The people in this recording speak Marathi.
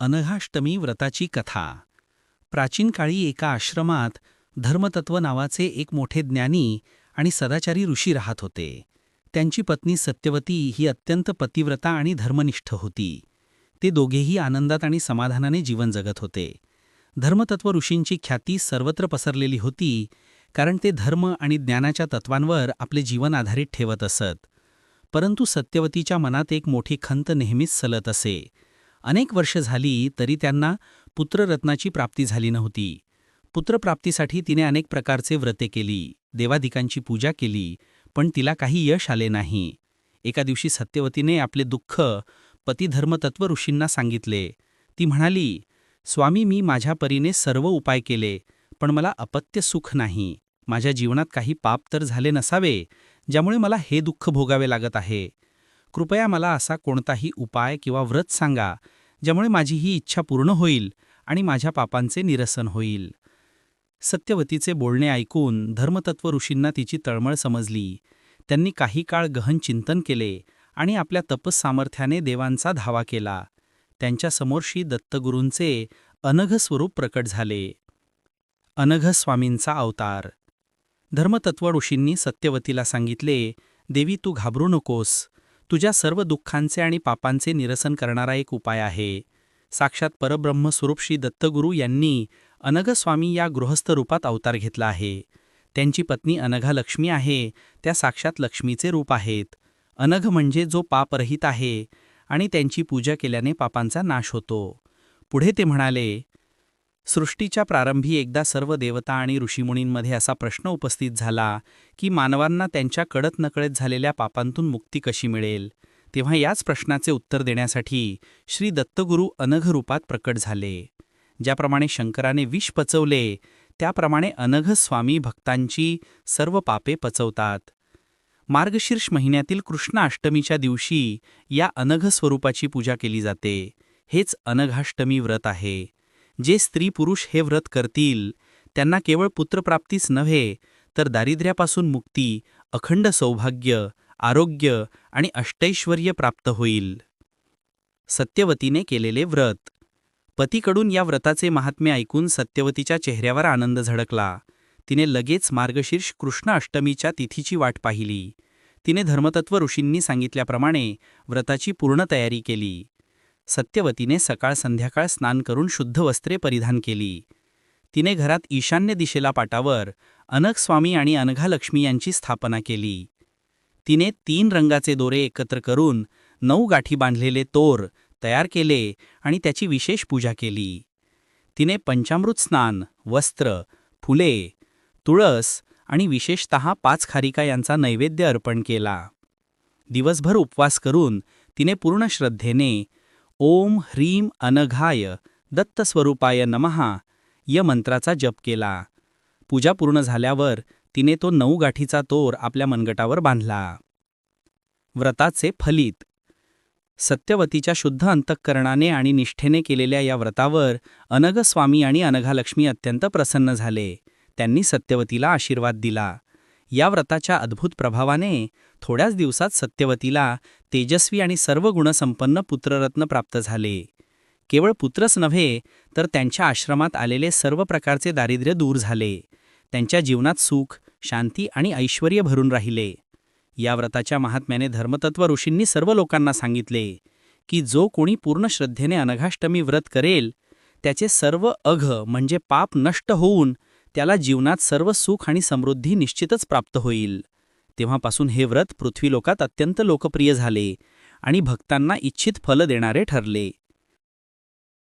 अनघाष्टमी व्रताची कथा. प्राचीन काळी एका आश्रमात धर्मतत्व नावाचे एक मोठे ज्ञानी आणि सदाचारी ऋषी राहत होते. त्यांची पत्नी सत्यवती ही अत्यंत पतिव्रता आणि धर्मनिष्ठ होती. ते दोघेही आनंदात आणि समाधानाने जीवन जगत होते. धर्मतत्व ऋषींची ख्याती सर्वत्र पसरलेली होती कारण ते धर्म आणि ज्ञानाच्या तत्वांवर आपले जीवन आधारित ठेवत असत. परंतु सत्यवतीच्या मनात एक मोठी खंत नेहमीच सलत असे. अनेक वर्ष झाली तरी त्यांना पुत्ररत्नाची प्राप्ती झाली नव्हती. पुत्रप्राप्तीसाठी तिने अनेक प्रकारचे व्रते केली देवाधिकांची पूजा केली पण तिला काही यश आले नाही. एका दिवशी सत्यवतीने आपले दुःख पतिधर्मतत्व ऋषींना सांगितले. ती म्हणाली स्वामी मी माझ्या परीने सर्व उपाय केले पण मला अपत्य सुख नाही. माझ्या जीवनात काही पाप तर झाले नसावे ज्यामुळे मला हे दुःख भोगावे लागत आहे. कृपया मला असा कोणताही उपाय किंवा व्रत सांगा ज्यामुळे माझी ही इच्छा पूर्ण होईल आणि माझ्या पापांचे निरसन होईल. सत्यवतीचे बोलणे ऐकून धर्मतत्व ऋषींना तिची तळमळ समजली. त्यांनी काही काळ गहन चिंतन केले आणि आपल्या तपस सामर्थ्याने देवांचा धावा केला. त्यांच्यासमोर श्री दत्तगुरूंचे अनघ स्वरूप प्रकट झाले. अनघ स्वामींचा अवतार. धर्मतत्व ऋषींनी सत्यवतीला सांगितले देवी तू घाबरू नकोस. तुझ्या सर्व दुःखांचे आणि पापांचे निरसन करणारा एक उपाय आहे. साक्षात परब्रह्म स्वरूप श्री दत्तगुरू यांनी अनघस्वामी या गृहस्थ रूपात अवतार घेतला आहे. त्यांची पत्नी अनघा लक्ष्मी आहे त्या साक्षात लक्ष्मीचे रूप आहेत. अनघ म्हणजे जो पापरहित आहे आणि त्यांची पूजा केल्याने पापांचा नाश होतो. पुढे ते म्हणाले सृष्टीच्या प्रारंभी एकदा सर्व देवता आणि ऋषीमुनींमध्ये असा प्रश्न उपस्थित झाला की मानवांना त्यांच्या कडत नकळत झालेल्या पापांतून मुक्ती कशी मिळेल? तेव्हा याच प्रश्नाचे उत्तर देण्यासाठी श्री दत्तगुरू अनघ रूपात प्रकट झाले. ज्याप्रमाणे शंकराने विष पचवले त्याप्रमाणे अनघ स्वामी भक्तांची सर्व पापे पचवतात. मार्गशीर्ष महिन्यातील कृष्ण अष्टमीच्या दिवशी या अनघ स्वरूपाची पूजा केली जाते. हेच अनघाष्टमी व्रत आहे. जे स्त्री पुरुष हे व्रत करतील त्यांना केवळ पुत्रप्राप्तीच नव्हे तर दारिद्र्यापासून मुक्ती अखंड सौभाग्य आरोग्य आणि अष्टैश्वर्य प्राप्त होईल. सत्यवतीने केलेले व्रत. पतीकडून या व्रताचे महात्म्य ऐकून सत्यवतीच्या चेहऱ्यावर आनंद झळकला. तिने लगेच मार्गशीर्ष कृष्ण अष्टमीच्या तिथीची वाट पाहिली. तिने धर्मतत्व ऋषींनी सांगितल्याप्रमाणे व्रताची पूर्ण तयारी केली. सत्यवतीने सकाळ संध्याकाळ स्नान करून शुद्ध वस्त्रे परिधान केली. तिने घरात ईशान्य दिशेला पाटावर अनघस्वामी आणि अनघालक्ष्मी यांची स्थापना केली. तिने तीन रंगाचे दोरे एकत्र करून नऊ गाठी बांधलेले तोर तयार केले आणि त्याची विशेष पूजा केली. तिने पंचामृत स्नान वस्त्र फुले तुळस आणि विशेषत पाच खारिका यांचा नैवेद्य अर्पण केला. दिवसभर उपवास करून तिने पूर्ण श्रद्धेने ओम ह्रीम अनघाय दत्तस्वरूपाय नमहा य मंत्राचा जप केला. पूजा पूर्ण झाल्यावर तिने तो नऊ गाठीचा तोर आपल्या मनगटावर बांधला. व्रताचे फलित. सत्यवतीच्या शुद्ध अंतःकरणाने आणि निष्ठेने केलेल्या या व्रतावर अनघस्वामी आणि अनघालक्ष्मी अत्यंत प्रसन्न झाले. त्यांनी सत्यवतीला आशीर्वाद दिला. या व्रताच्या अद्भुत प्रभावाने थोड्याच दिवसात सत्यवतीला तेजस्वी आणि सर्व गुणसंपन्न पुत्ररत्न प्राप्त झाले. केवळ पुत्रच नव्हे तर त्यांच्या आश्रमात आलेले सर्व प्रकारचे दारिद्र्य दूर झाले. त्यांच्या जीवनात सुख शांती आणि ऐश्वर भरून राहिले. या व्रताच्या महात्म्याने धर्मतत्व ऋषींनी सर्व लोकांना सांगितले की जो कोणी पूर्ण श्रद्धेने अनघाष्टमी व्रत करेल त्याचे सर्व अघ म्हणजे पाप नष्ट होऊन त्याला जीवनात सर्व सुख आणि समृद्धी निश्चितच प्राप्त होईल. तेव्हापासून हे व्रत पृथ्वीलोकात अत्यंत लोकप्रिय झाले आणि भक्तांना इच्छित फल देणारे ठरले.